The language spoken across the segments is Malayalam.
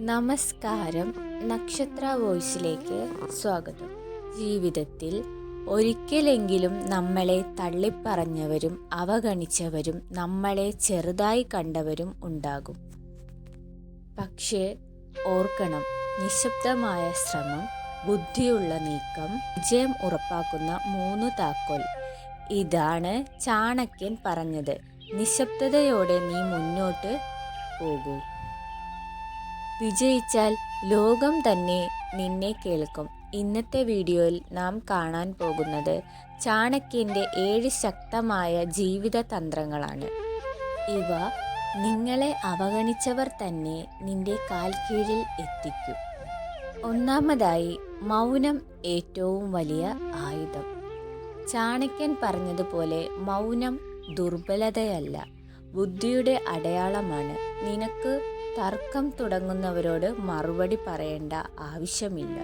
നമസ്കാരം. നക്ഷത്ര വോയിസിലേക്ക് സ്വാഗതം. ജീവിതത്തിൽ ഒരിക്കലെങ്കിലും നമ്മളെ തള്ളിപ്പറഞ്ഞവരും അവഗണിച്ചവരും നമ്മളെ ചെറുതായി കണ്ടവരും ഉണ്ടാകും. പക്ഷേ ഓർക്കണം നിശബ്ദമായ ശ്രമം ബുദ്ധിയുള്ള നീക്കം വിജയം ഉറപ്പാക്കുന്ന മൂന്ന് താക്കോൽ. ഇതാണ് ചാണക്യൻ പറഞ്ഞത്. നിശബ്ദതയോടെ നീ മുന്നോട്ട് പോകൂ. വിജയിച്ചാൽ ലോകം തന്നെ നിന്നെ കേൾക്കും. ഇന്നത്തെ വീഡിയോയിൽ നാം കാണാൻ പോകുന്നത് ചാണക്യന്റെ ഏഴ് ശക്തമായ ജീവിത തന്ത്രങ്ങളാണ് ഇവ നിങ്ങളെ അവഗണിച്ചവർ തന്നെ നിന്റെ കാൽ കീഴിൽ എത്തിക്കും. ഒന്നാമതായി മൗനം ഏറ്റവും വലിയ ആയുധം. ചാണക്യൻ പറഞ്ഞതുപോലെ മൗനം ദുർബലതയല്ല ബുദ്ധിയുടെ അടയാളമാണ്. നിനക്ക് തർക്കം തുടങ്ങുന്നവരോട് മറുപടി പറയേണ്ട ആവശ്യമില്ല.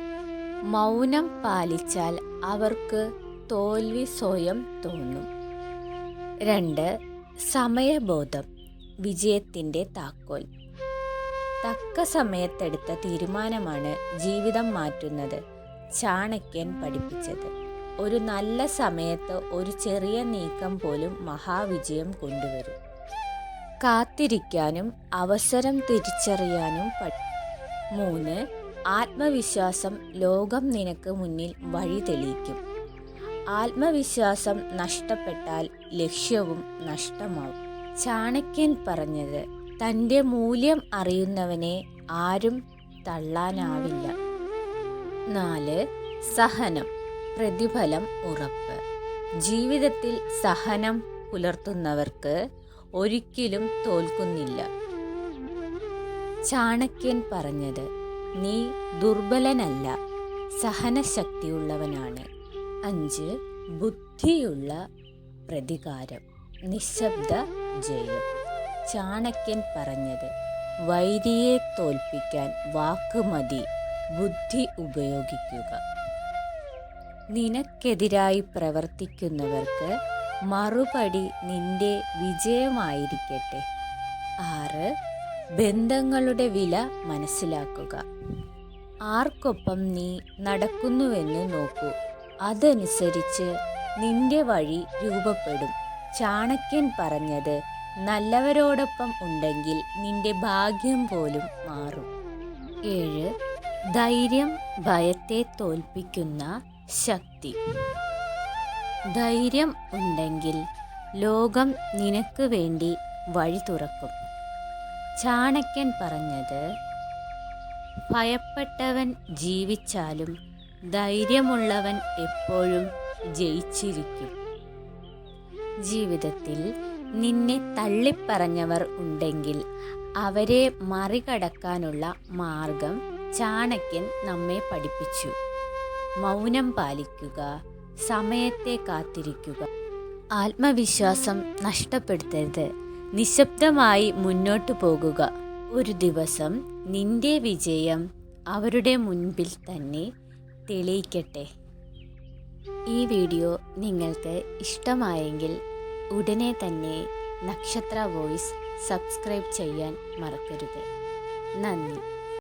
മൗനം പാലിച്ചാൽ അവർക്ക് തോൽവി സ്വയം തോന്നും. രണ്ട് സമയബോധം വിജയത്തിന്റെ താക്കോൽ. തക്ക സമയത്തെടുത്ത തീരുമാനമാണ് ജീവിതം മാറ്റുന്നത് ചാണക്യൻ പഠിപ്പിച്ചത്. ഒരു നല്ല സമയത്ത് ഒരു ചെറിയ നീക്കം പോലും മഹാവിജയം കൊണ്ടുവരും. കാത്തിരിക്കാനും അവസരം തിരിച്ചറിയാനും പഠി മൂന്ന് ആത്മവിശ്വാസം ലോകം നിനക്ക് മുന്നിൽ വഴി തെളിയിക്കും. ആത്മവിശ്വാസം നഷ്ടപ്പെട്ടാൽ ലക്ഷ്യവും നഷ്ടമാവും. ചാണക്യൻ പറഞ്ഞത് തന്റെ മൂല്യം അറിയുന്നവനെ ആരും തള്ളാനാവില്ല. നാല് സഹനം പ്രതിഫലം ഉറപ്പ്. ജീവിതത്തിൽ സഹനം പുലർത്തുന്നവർക്ക് ഒരിക്കലും തോൽക്കുന്നില്ല. ചാണക്യൻ പറഞ്ഞത് നീ ദുർബലനല്ല സഹനശക്തിയുള്ളവനാണ്. അഞ്ച് ബുദ്ധിയുള്ള പ്രതികാരം നിശബ്ദ ജയം. ചാണക്യൻ പറഞ്ഞത് വൈരിയെ തോൽപ്പിക്കാൻ വാക്ക് മതി ബുദ്ധി ഉപയോഗിക്കുക. നിനക്കെതിരായി പ്രവർത്തിക്കുന്നവർക്ക് മറുപടി നിന്റെ വിജയമായിരിക്കട്ടെ. ആറ് ബന്ധങ്ങളുടെ വില മനസ്സിലാക്കുക. ആർക്കൊപ്പം നീ നടക്കുന്നുവെന്ന് നോക്കൂ. അതനുസരിച്ച് നിന്റെ വഴി രൂപപ്പെടും. ചാണക്യൻ പറഞ്ഞത് നല്ലവരോടൊപ്പം ഉണ്ടെങ്കിൽ നിന്റെ ഭാഗ്യം പോലും മാറും. ഏഴ് ധൈര്യം ഭയത്തെ തോൽപ്പിക്കുന്ന ശക്തി. ധൈര്യം ഉണ്ടെങ്കിൽ ലോകം നിനക്ക് വേണ്ടി വഴി തുറക്കും. ചാണക്യൻ പറഞ്ഞത് ഭയപ്പെട്ടവൻ ജീവിച്ചാലും ധൈര്യമുള്ളവൻ എപ്പോഴും ജയിച്ചിരിക്കും. ജീവിതത്തിൽ നിന്നെ തള്ളിപ്പറഞ്ഞവർ ഉണ്ടെങ്കിൽ അവരെ മറികടക്കാനുള്ള മാർഗം ചാണക്യൻ നമ്മെ പഠിപ്പിച്ചു. മൗനം പാലിക്കുക സമയത്തെ കാത്തിരിക്കുക. ആത്മവിശ്വാസം നഷ്ടപ്പെടുത്തരുത്. നിശബ്ദമായി മുന്നോട്ടു പോകുക. ഒരു ദിവസം നിന്റെ വിജയം അവരുടെ മുൻപിൽ തന്നെ തെളിയിക്കട്ടെ. ഈ വീഡിയോ നിങ്ങൾക്ക് ഇഷ്ടമായെങ്കിൽ ഉടനെ തന്നെ നക്ഷത്ര വോയിസ് സബ്സ്ക്രൈബ് ചെയ്യാൻ മറക്കരുത്. നന്ദി.